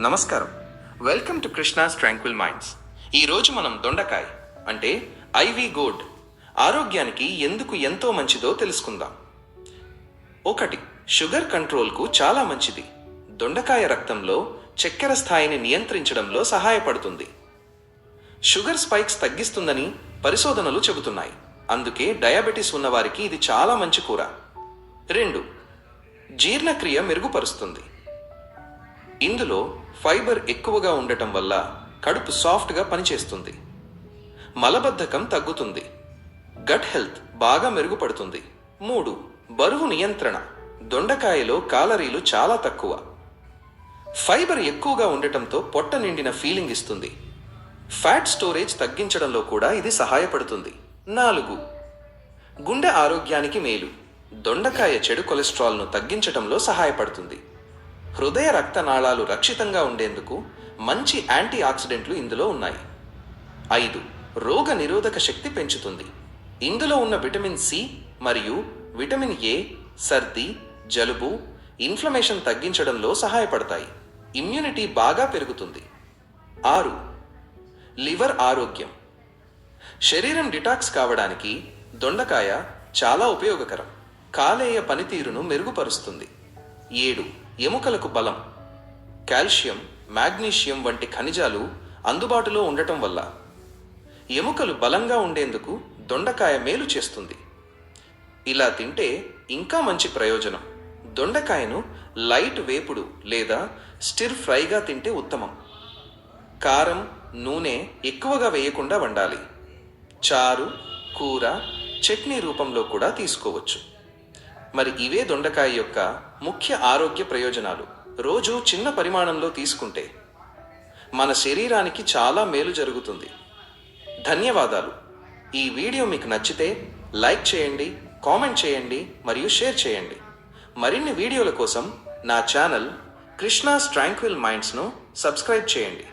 నమస్కారం. Welcome to Krishna's tranquil minds ఈరోజు మనం దొండకాయ అంటే ఐవి గోడ్ ఆరోగ్యానికి ఎందుకు ఎంతో మంచిదో తెలుసుకుందాం. ఒకటి షుగర్ కంట్రోల్కు చాలా మంచిది. దొండకాయ రక్తంలో చక్కెర స్థాయిని నియంత్రించడంలో సహాయపడుతుంది. షుగర్ స్పైక్స్ తగ్గిస్తుందని పరిశోధనలు చెబుతున్నాయి. అందుకే డయాబెటీస్ ఉన్నవారికి ఇది చాలా మంచి కూర. రెండు జీర్ణక్రియ మెరుగుపరుస్తుంది. ఇందులో ఫైబర్ ఎక్కువగా ఉండటం వల్ల కడుపు సాఫ్ట్గా పనిచేస్తుంది. మలబద్ధకం తగ్గుతుంది. గట్ హెల్త్ బాగా మెరుగుపడుతుంది. మూడు బరువు నియంత్రణ. దొండకాయలో కాలరీలు చాలా తక్కువ. ఫైబర్ ఎక్కువగా ఉండటంతో పొట్ట నిండిన ఫీలింగ్ ఇస్తుంది. ఫ్యాట్ స్టోరేజ్ తగ్గించడంలో కూడా ఇది సహాయపడుతుంది. నాలుగు గుండె ఆరోగ్యానికి మేలు. దొండకాయ చెడు కొలెస్ట్రాల్ను తగ్గించడంలో సహాయపడుతుంది. హృదయ రక్తనాళాలు రక్షితంగా ఉండేందుకు మంచి యాంటీ ఆక్సిడెంట్లు ఇందులో ఉన్నాయి. ఐదు రోగ నిరోధక శక్తి పెంచుతుంది. ఇందులో ఉన్న విటమిన్ సి మరియు విటమిన్ ఏ సర్ది జలుబు ఇన్ఫ్లమేషన్ తగ్గించడంలో సహాయపడతాయి. ఇమ్యూనిటీ బాగా పెరుగుతుంది. ఆరు లివర్ ఆరోగ్యం. శరీరం డిటాక్స్ కావడానికి దొండకాయ చాలా ఉపయోగకరం. కాలేయ పనితీరును మెరుగుపరుస్తుంది. ఏడు ఎముకలకు బలం కాల్షియం మాగ్నీషియం వంటి ఖనిజాలు అందుబాటులో ఉండటం వల్ల ఎముకలు బలంగా ఉండేందుకు దొండకాయ మేలు చేస్తుంది. ఇలా తింటే ఇంకా మంచి ప్రయోజనం. దొండకాయను లైట్ వేపుడు లేదా స్టిర్ ఫ్రైగా తింటే ఉత్తమం. కారం నూనె ఎక్కువగా వేయకుండా వండాలి. చారు కూర చట్నీ రూపంలో కూడా తీసుకోవచ్చు. మరి ఇవే దొండకాయ యొక్క ముఖ్య ఆరోగ్య ప్రయోజనాలు. రోజు చిన్న పరిమాణంలో తీసుకుంటే మన శరీరానికి చాలా మేలు జరుగుతుంది. ధన్యవాదాలు. ఈ వీడియో మీకు నచ్చితే లైక్ చేయండి కామెంట్ చేయండి మరియు షేర్ చేయండి. మరిన్ని వీడియోల కోసం నా ఛానల్ కృష్ణాస్ ట్రాంక్విల్ మైండ్స్ను సబ్స్క్రైబ్ చేయండి.